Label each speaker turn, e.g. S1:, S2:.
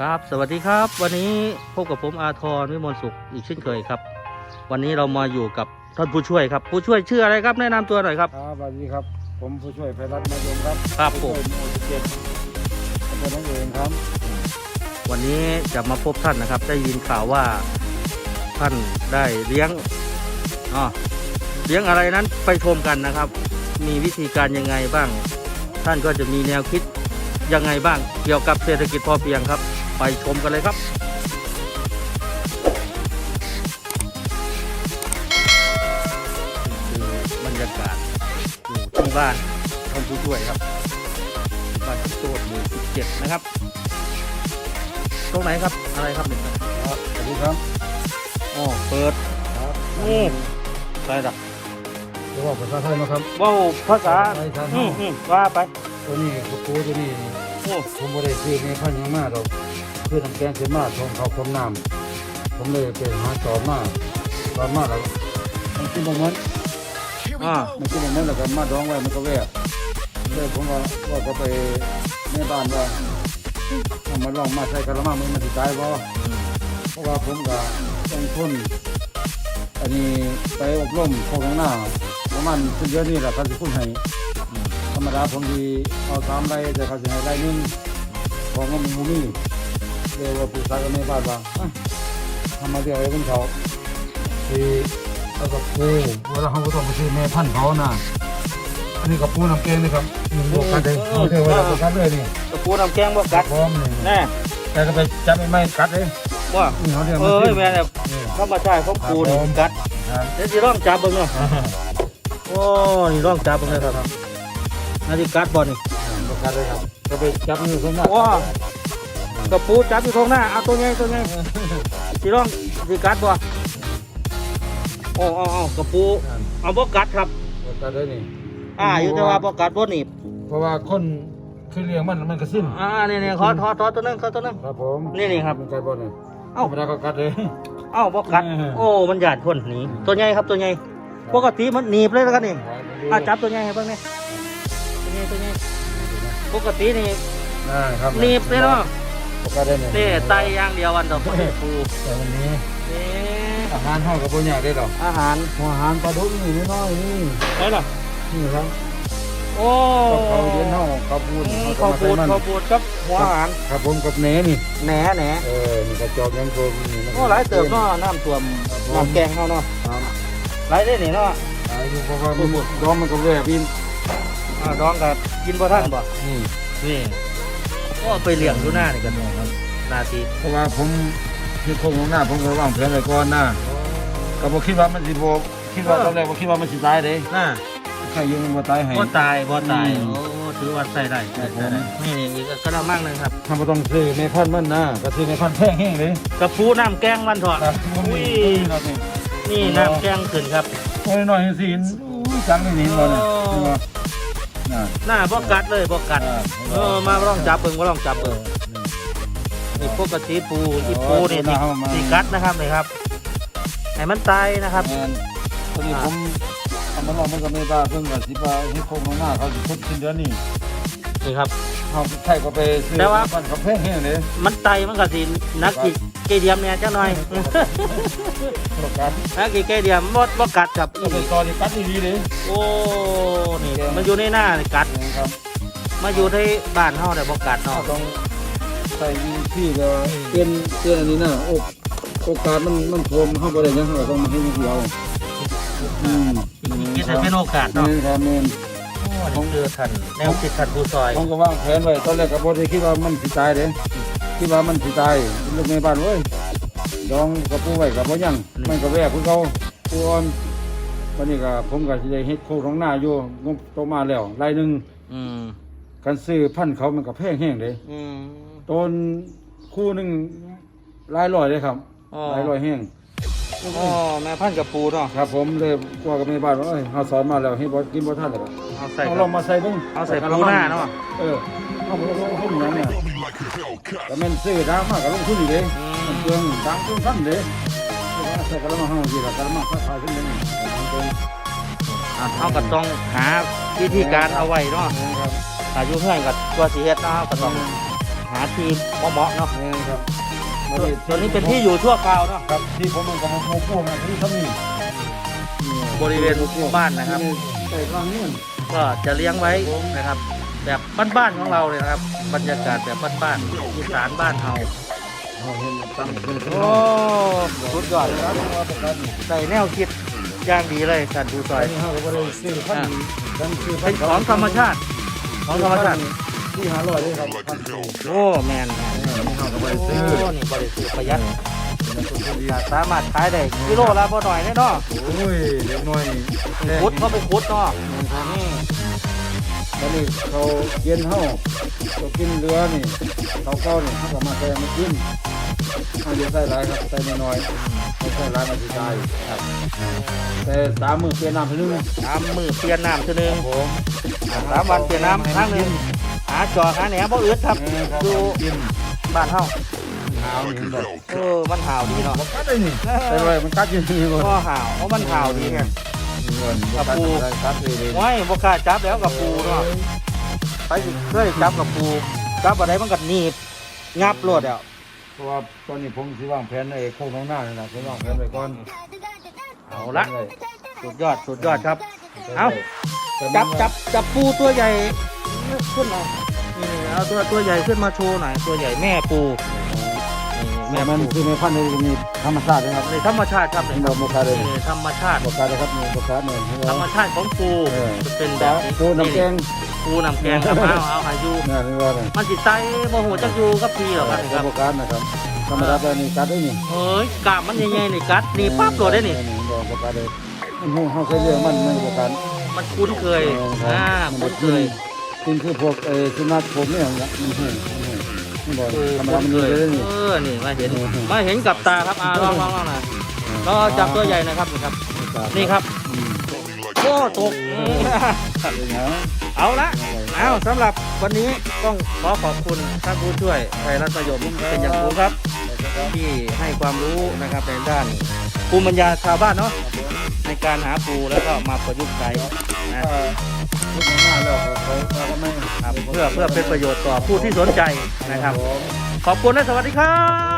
S1: ครับ สวัสดีครับ วันนี้พบกับผมอาทรวิมลสุขอีกเช่นเคยครับ วันนี้เรามาอยู่กับท่านผู้ช่วยครับ ผู้ช่วยชื่ออะไรครับ แนะนำตัวหน่อยครับ
S2: ครับสวัสดีครับ ผมผู้ช่วยไพรัตน์มายมครับ
S1: ครับผม
S2: ผู้ช่วยหมู่เจ็ดตำบลน้องเองครับ
S1: วันนี้จะมาพบท่านนะครับ ได้ยินข่าวว่าท่านได้เลี้ยงอ๋อเลี้ยงอะไรนั้นไปชมกันนะครับ มีวิธีการยังไงบ้าง ท่านก็จะมีแนวคิดยังไงบ้าง เกี่ยวกับเศรษฐกิจพอเพียงครับ ไปชมกันเลยครับ คือบรรยากาศอยู่ที่บ้านท่านผู้ช่วยครับบ้านโจทย์หมู่17 นะครับ ตรงไหนครับ อะไรครับเนี่ย
S2: ครับสวัสดีครับ
S1: อ๋อเปิด
S2: ครับ
S1: อืมอะไรดัก
S2: เรียกว่าภาษาไทยนะครับ
S1: ว้าวภาษา
S2: ไทยทาง
S1: อืมอืมว่าไป
S2: ตัวนี้กระปูตัวนี้
S1: โอ้
S2: ผมไม่ได้ซื้อในพันยังมาเราเพื่อทำแกงเสียมาทองเขาคมน้ำผมเลยไปหาสอนมาสอนมาแล้วมันกินบางมัน
S1: อ่า
S2: มันกินบางมันแล้วก็มาดองไว้มันก็แวะเลยผมว่าว่าก็ไปในบ้านว่าเอามาลองมาใส่กระมังมันมันสิตายบ่เพราะว่าผมก็ต้องทุนอันนี้ไปอบรมโครงหน้าประมาณขึ้นเดือนนี้แหละเขาจะคุ้นให้ธรรมดาผมดีเอาสามไรแต่เขาจะให้ไรหนึงของมันมูมี่ เรียกว่าผู้ชายก็ไม่บ้านว่าอะทำมาเรียกอะไรเป็นเขาที่เอากับปูเวลาเขาก็ต้องไปซื้อแม่พันธุ์เขาน่ะอันนี้กับปูน้ำเกงนี่ครับหนึ่งบวกกันเลยเอาเทวดาบวกกันเลยนี่
S1: ตะปูน้ำแกงบ่กัด
S2: พร้อมนี่
S1: แน่
S2: แต่ก็ไปจับไม่ไม่กัดเลย
S1: ว่า
S2: นี่เขาเรียก
S1: เอ
S2: มัน
S1: อ
S2: ขึ้น
S1: แม่เนี่ย
S2: นี่
S1: ธรรมชาติของปูนี่
S2: ครับผม
S1: กัด
S2: ครับ
S1: เดี๋ยวสิร่องจับเบิ่งเนาะโอ้นี่ร่องจับเบิ่งเลยครับนาฬิกัดบ่นี่
S2: ประกาศเลยครับก็ไปจับมือคนหน้า
S1: ว้า กระปูจับอยู่ตรงหน้าเอาตัวใหญ่ตัวใหญ่สิร่องสิกัดบ่โอ้เอาเอากระปูเอาบ่กัดครับ
S2: ประกาศเลยนี่
S1: อ่าอยู่แต่ว่าบ่กัดบ่หนีบ
S2: เพราะว่าคนคือเลี้ยงมันมันก็สิ้น
S1: อ่านี่นี่ขอทอทอตัวนึงขอตัวนึง
S2: ครับผม
S1: นี่นี่ครับ
S2: มันไก่บ่เนี่ย
S1: เอ้า
S2: ธรรมดาก็กัดเลย
S1: เอ้าบ่กัด
S2: อืม
S1: โอ้มันหยาดคนหนีตัวใหญ่ครับตัวใหญ่ปกติมันหนีบเลยแล้วกันนี่อะจับตัวใหญ่ให้เบิ่งนี่ตัวใหญ่ตัวใหญ่ปกตินี่
S2: อ่าครับ
S1: หนีบเลยเนาะ
S2: ประ กาศได้เนี่ย
S1: นี่ไตอย่างเดียววันต่อไปปู
S2: แต่วันนี้
S1: นี่
S2: อาหารห้องกับปุญญาได้หรอก
S1: อาหาร
S2: หัวอาหารปลาดุกนี่น้อยๆนี่
S1: ได้หรอ
S2: นี่ครับ
S1: โอ้
S2: กับเขาเย็นห้องข้าวปูน
S1: อืม
S2: เอ
S1: ข้าว
S2: มา
S1: ปูด
S2: ใส่มัน
S1: ข้าวปูดครับหัวอาหาร
S2: ครับผมกับเนนี่
S1: แหนแหน
S2: เออนี่กระจอกยังกลมนี่นะ
S1: โอ้หลายเติบเนาะน้ำท่วมน้ำแกงเฮาเนาะ
S2: ครับ
S1: หลายได้นี่เนาะ
S2: หลายอยู่เพราะว่ามันดองมันก็แวบอิน
S1: อ่าดองกับกินบ่ทันบ่
S2: นี่
S1: นี่ ก็ไปเลี้ยงดูหน้านี่กันเนาะครับนาที
S2: เพราะว่าผมที่โครงของหน้าผมก็วางแผนไว้ก่อนนะก็บ่คิดว่ามันสิบ่คิดว่าตอนแรกบ่คิดว่ามันสิตายเด้
S1: น่า
S2: ใครยังบ่ตายให้
S1: บ่ตายบ่ตาย
S2: อืม
S1: โอ้ถือว่าใส่ได้ใส่ได้นี่นี่อีกกระมังหนึงครับ
S2: ถ้าบ่ต้องซื้อในพันธุ์มันนะก็ซื้อในพันธุ์แพงแห้งเลย
S1: กระปูน้ำแกงวันเถอะ
S2: ครับผม
S1: อุ้
S2: มี
S1: ย
S2: ครับนี่
S1: นี่น้ำแกงขึ้นครับ
S2: โอ้ยน้อยสิเห็นอุ้ยจังเลยนี่บ่เนี่ย
S1: โอ้
S2: เห็ นบ่น่ะ
S1: หน้าบ่กัดเลยบ่กัด
S2: อ่า
S1: เออมาลองจับเบิ่งมาลองจับเบิ่งนี่ปกติปูอีปูนี่สิสิกัดนะครับนี่ครับให้มันตายนะครับ
S2: แม่นพอดีผมเอามันออกมันก็ไม่บ้าเพิ่งก็สิว่าให้โครงของหน้าเขาสิพุดสิ้นเดือนนี้
S1: นี่ครับ
S2: เฮาใช่ก็ไปซื้อ
S1: แต่ว่า
S2: พันธุ์เขาแพงแห้งเลย
S1: มันไตมันก็สินักกี่เกเดียมเนี่ยจังหน่อย
S2: ประกาศ
S1: นักกี่เกเดียมบ่บ่กัดครับ
S2: ก็ไปต่อที่กัดดีๆเลย
S1: โอ้นี่มันอยู่ในหน้านี่กัด
S2: ครับ
S1: มาอยู่ที่บ้านเฮาได้บ่กัด
S2: เรา
S1: เนาะ
S2: ต้องใส่ที่ก็เป็นเตือนอันนี้นะโอกโอกาสมันมันโทมเข้าไปได้ยังเราต้องมาให้วิธีเอาอืม
S1: คิดให้เป็นโอกาส
S2: เนาะ
S1: เนาะ
S2: ครับแม่น
S1: โอ้นี่คือท่านแนวคิดท่านผู้ซอย
S2: ผมก็วางแผนไว้ตอนแรกก็บ่ได้คิดว่ามันสิตายเด้คิดว่ามันสิตายลูกในบ้านเว้ยดองกระปูไว้กับบ่ยังมันก็แวกคือเขาปวนวันนี้ก็ผมก็สิได้เฮ็ดโคของหน้าอยู่งบโตมาแล้วรายหนึง
S1: อืม
S2: กันซื้อพันธุ์เขามันก็แพงแห้งเด้
S1: อืม
S2: ต้นคู่หนึงหลายร้อยเลยครับ
S1: อ๋อ
S2: หลายร้อยแห้ง
S1: อ๋อแม่พันธุ์กับปูเนาะ
S2: ครับผมเลยกลัวกับแม่บ้านว่าเอ้ยเฮาสอนมาแล้วให้บ่กินบ่ทันแล้วก็
S1: เอา ใส่
S2: เอา
S1: ค
S2: ล
S1: รั
S2: อบงมาใส่เบิ่ง
S1: เอาใส่ปูหน้าเนาะ
S2: เออเอาบ่ลงทุนหยังเนี่ยแต่แม่นซื้อดาวมากก็ลงทุนอีกเด้
S1: อื
S2: มัน
S1: ม
S2: เปลืองตังค์เปลืองฟันเด้ใส่กระมังเฮาสิล่ะกระมังค่าๆขึ้นนี่มันเปลือง
S1: อะเฮาก็ต้องหาวิธีการเอาไว้เนาะ
S2: ครับ
S1: อายุเฮือนก็ตัวสิเฮ็ดเนาะเฮาก็ต้องหาทีเหมาะๆเนาะ
S2: แม่นครับ
S1: ส่วนนี้เป็นที่อยู่ชั่วคราวเนาะ
S2: ครับที่ผมมันก็มาปลูกนะที่ทำนี่
S1: บริเวณบ้านนะครับ
S2: ใส่ข้างนี้
S1: ก็จะเลี้ยงไว้นะครับ แบบบ้านๆของเราเลยนะครับ บรรยากาศแบบบ้านๆอีสานบ้านเฮา
S2: เราเห็นตั้งเป็น
S1: โอ้สุดยอดเลยครับ
S2: ว่าประกันนี่
S1: ใส่แนวคิดอย่างดีเลยสันดูซ
S2: ซ
S1: อ
S2: อยยนี่เขาก็บ่ได้ซื้อพันธุ์พันธุ์ซื้อพั
S1: เป็น
S2: ธุ์
S1: ของธรรมชาติของธรรมชาติ
S2: ที่หาร้อยเลยครับพันธุ์ซื้อ
S1: โอ้แมนแมน
S2: นี่เขาก็บ่
S1: โอ้
S2: ได้ซื้อ
S1: นี่บริสุทธิ์ประหยัด สามารถขายได้กิโลละพอหน่อยแน่เนาะ
S2: โอ้ยเล็กน้อย
S1: คุดเขาไปคุดเนาะ
S2: นี่แล้วนี่เขาเย็นเฮาเขากินเรือนี่เขาเก้านี่เขาก็มาใส่มากินเขาจะใส่หลายครับใส่น้อยๆเขาใส่หลายมันสิตายครับแต่สามมื้อเปลี่ยนน้ำเพิ่นนึง
S1: สามมือเปลี่ยนน้ำทีนึง
S2: ผม
S1: สามวันเปลี่ยนน้ำครั้งหนึ่งหาจอกหาแหนบ่อึดครับ
S2: ดู
S1: ดู
S2: กิน
S1: บ้านเฮา
S2: หาวนี่แบบ
S1: เออมันห่าวดีเนาะ
S2: กัดได้นี่ใส่ไว้มันกัดอยู่นี่บ่
S1: ก็ห่าวเพราะมันห่าวดีไง
S2: เงินบ่กัดอะไรกัดเลยเลย
S1: โอ้ยบ่กล้าจับแล้วกับปูเนาะไปสิเคยจับกับปูจับอะไรมันก็หนีบงับรวดแล้ว
S2: เพราะว่าตอนนี้ผมสิวางแผนในโค้งข้างหน้านี่นะผมวางแผนไว้ก่อน
S1: เอาละสุดยอดสุดยอดครับ เอาจับจับจับปูตัวใหญ่ขึ้นมานี่เอาตัวตัวใหญ่ขึ้นมาโชว์หน่อยตัวใหญ่แม่ปูนี่
S2: แม่
S1: แม่
S2: มัน
S1: ปู
S2: คือในพันธุ์ในมีธรรมชาตินะครับ
S1: ในธรรมชาติครับ
S2: เป็
S1: นี่
S2: นดอกโมคาเลย
S1: นี่ธรรมชาติ
S2: โมคาเลยครับนี่โมคาเนี่ย
S1: ธรรมชาติของปู
S2: เออ
S1: จะเป็นแบบนี้
S2: ปูน้ำแกง
S1: ปูน้ำแกงครับเอาเอาหาอยู
S2: นี่นี่ว่าเลย
S1: มันจิตใจโมโหจักอยูกับพีหรอกครับนี่ครับ
S2: โมคานะครับธรรมดาแบบนี้กัดได้นี่
S1: เฮ้ยกล้ามมันใหญ่ๆนี่กัดนี่ปั๊บโดดได้นี่
S2: ดอกโมคาเลยมันหูเขาเคยเรียกมันมันโมคา
S1: มันคุ้นเคยอ่าคุ้นเคย
S2: จริงคือพวกเออสุนัขผมเนี่ยมันหูมันหูมั นบอก
S1: ปู
S2: ธรรมดา
S1: คุ้น
S2: มัน
S1: เค
S2: เลย
S1: ย
S2: นี่
S1: เออ นี่มาเห็น มาเห็นกับตาครับอ่าลองลองลองหน่อยก็จับตัวใหญ่นะครับนี่ครับ นี่ครับ
S2: อืม
S1: โอ้ตก
S2: เป็นไง
S1: เอาละเอาสำหรับวันนี้ต้องขอขอบคุณท่านผู้ช่วยไทยรัฐประโยชน์เป็นอย่างสูงครับ ที่ให้ความรู้นะครับในด้านภูมิปัญญาชาวบ้านเนาะในการหาปูแล้วก็มาประยุกต์ใช้นะ
S2: ทุกหน้าแล้วเขาเขาก็ไม่
S1: ครับเพื่อเพื่อเป็นประโยชน์ต่อผู้ที่สนใจนะครับ ขอบคุณและสวัสดีครับ